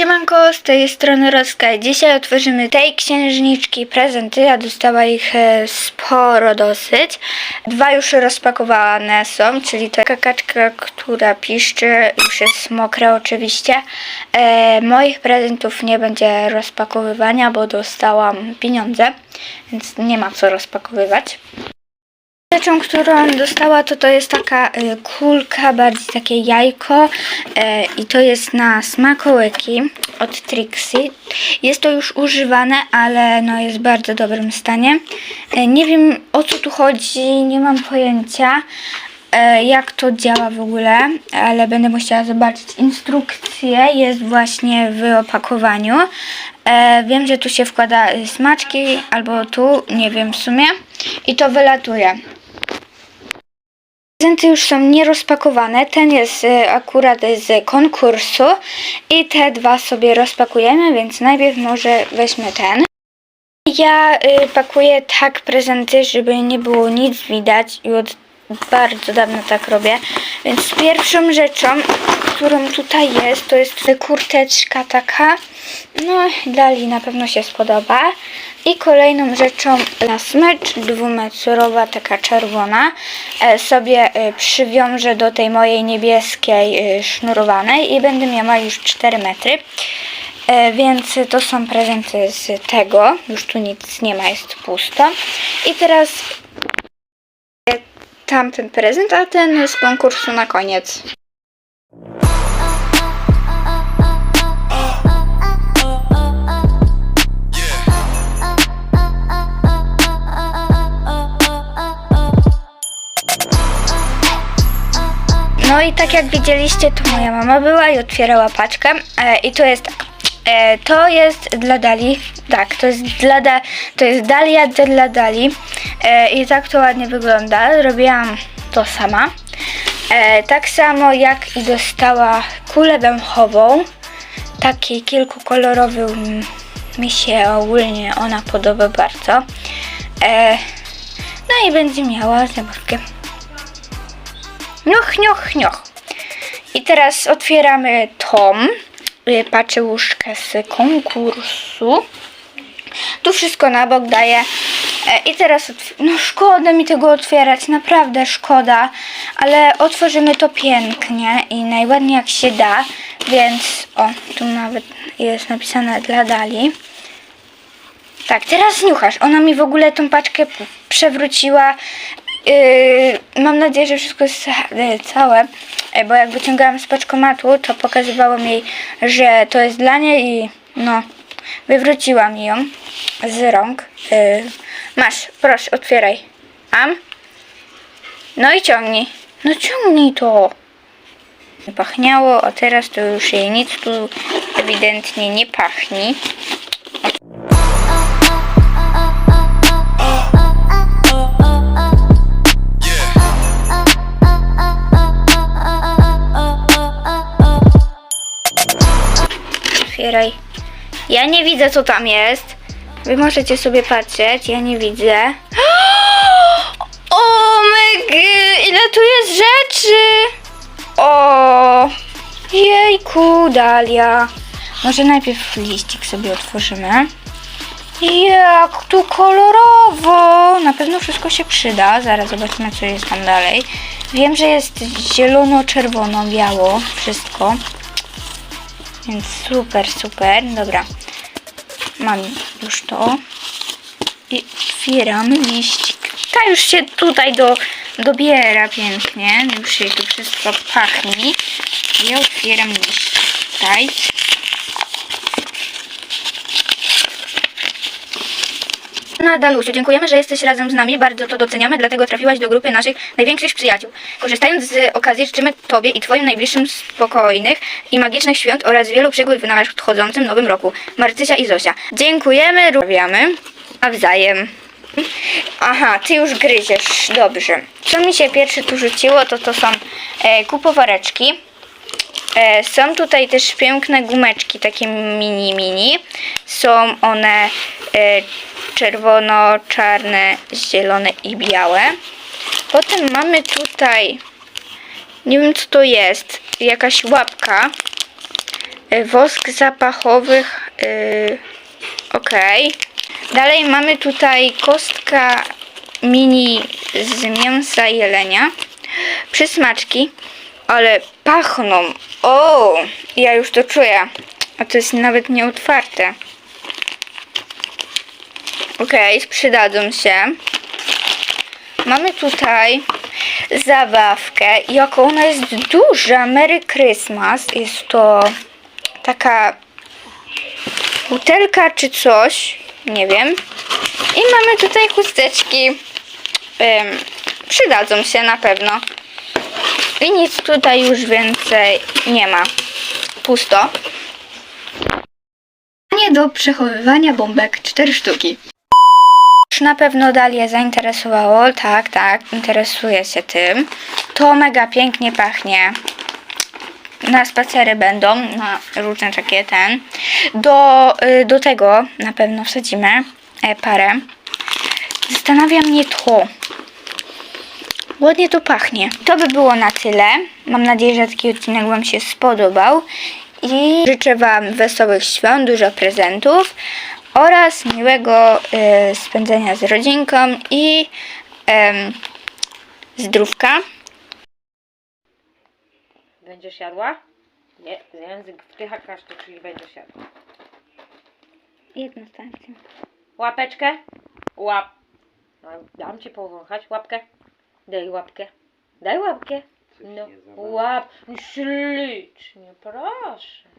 siemanko, z tej strony Roska. Dzisiaj otworzymy tej księżniczki prezenty, a dostała ich e, sporo dosyć. Dwa już rozpakowane są, czyli to kakaczka, która piszczy, już jest mokra oczywiście. E, moich prezentów nie będzie rozpakowywania, bo dostałam pieniądze, więc nie ma co rozpakowywać. Rzeczą, którą dostała, to to jest taka y, kulka, bardziej takie jajko y, i to jest na smakołyki od Trixie. Jest to już używane, ale no jest w bardzo dobrym stanie. Y, nie wiem o co tu chodzi, nie mam pojęcia y, jak to działa w ogóle, ale będę musiała zobaczyć instrukcję, jest właśnie w opakowaniu. E, wiem, że tu się wkłada y, smaczki, albo tu, nie wiem w sumie, i to wylatuje. Prezenty już są nierozpakowane. Ten jest y, akurat z konkursu i te dwa sobie rozpakujemy, więc najpierw może weźmy ten. Ja y, pakuję tak prezenty, żeby nie było nic widać i od bardzo dawno tak robię. Więc pierwszą rzeczą, którą tutaj jest, to jest kurteczka taka. No, Dali na pewno się spodoba. I kolejną rzeczą na smycz dwumetrowa, taka czerwona, e, sobie e, przywiążę do tej mojej niebieskiej e, sznurowanej i będę miała już 4 metry. Więc to są prezenty z tego. Już tu nic nie ma, jest pusto. I teraz tamten prezent, a ten z konkursu na koniec. No i tak jak widzieliście, to moja mama była i otwierała paczkę. E, I to jest. E, to jest dla Dali. Tak, to jest dla da, to jest Dalia dla Dali. E, I tak to ładnie wygląda. Robiłam to sama. E, tak samo jak i dostała kulę węchową. Taki kilkukolorowy mi się ogólnie ona podoba bardzo. E, no i będzie miała zabawkę. Nioch, nioch, nioch. I teraz otwieramy tom, paczuszkę z konkursu. Tu wszystko na bok daję. E, I teraz, no szkoda mi tego otwierać, naprawdę szkoda, ale otworzymy to pięknie i najładniej jak się da, więc o, tu nawet jest napisane dla Dali. Tak, teraz niuchasz. Ona mi w ogóle tą paczkę przewróciła. Yy, mam nadzieję, że wszystko jest ca- całe, bo jak wyciągałam z paczkomatu, to pokazywało mi, że to jest dla niej i no, wywróciłam ją z rąk. Yy, masz, proszę, otwieraj. Am? No i ciągnij. No ciągnij to. Pachniało, a teraz to już jej nic tu ewidentnie nie pachni. Otwieraj. Ja nie widzę, co tam jest. Wy możecie sobie patrzeć, ja nie widzę. O mygy, ile tu jest rzeczy! O, jejku, Dalia. Może najpierw liścik sobie otworzymy. Jak tu kolorowo! Na pewno wszystko się przyda. Zaraz zobaczymy, co jest tam dalej. Wiem, że jest zielono, czerwono, biało, wszystko. Więc super, super. Dobra. Mam już to. I otwieram liścik. Ta już się tutaj do, dobiera pięknie. Już jej tu wszystko pachnie. Ja otwieram liścik tutaj. Nadalusiu, dziękujemy, że jesteś razem z nami. Bardzo to doceniamy, dlatego trafiłaś do grupy naszych największych przyjaciół. Korzystając z okazji, życzymy Tobie i Twoim najbliższym spokojnych i magicznych świąt oraz wielu przygód w nadchodzącym nowym roku. Marcysia i Zosia. Dziękujemy, rozmawiamy. Nawzajem. Aha, ty już gryziesz. Dobrze. Co mi się pierwsze tu rzuciło, to to są e, kupowareczki. E, są tutaj też piękne gumeczki, takie mini, mini. Są one e, czerwono, czarne, zielone i białe. Potem mamy tutaj, nie wiem co to jest, jakaś łapka. Y, Wosk zapachowych. y, Okej. Dalej mamy tutaj kostka mini z mięsa jelenia. Przysmaczki, ale pachną. O, ja już to czuję. A to jest nawet nie Okej, przydadzą się. Mamy tutaj zabawkę. Jako ona jest duża, Merry Christmas. Jest to taka butelka czy coś. Nie wiem. I mamy tutaj chusteczki. Przydadzą się na pewno. I nic tutaj już więcej nie ma. Pusto. Nie do przechowywania bombek 4 sztuki. Na pewno Dalię zainteresowało. Tak, tak, interesuje się tym. To mega pięknie pachnie. Na spacery będą, na różne takie ten. Do, y, do tego na pewno wsadzimy e, parę. Zastanawia mnie to. Ładnie to pachnie. To by było na tyle. Mam nadzieję, że taki odcinek Wam się spodobał. I życzę Wam wesołych świąt, dużo prezentów oraz miłego y, spędzenia z rodzinką i em, zdrówka. Będziesz jadła? Nie, język to czyli będziesz jadła. Jedno starcie. Łapeczkę? Łap. No, dam ci powąchać. Łapkę. Daj łapkę. Daj łapkę. No, łap. Ślicznie, proszę.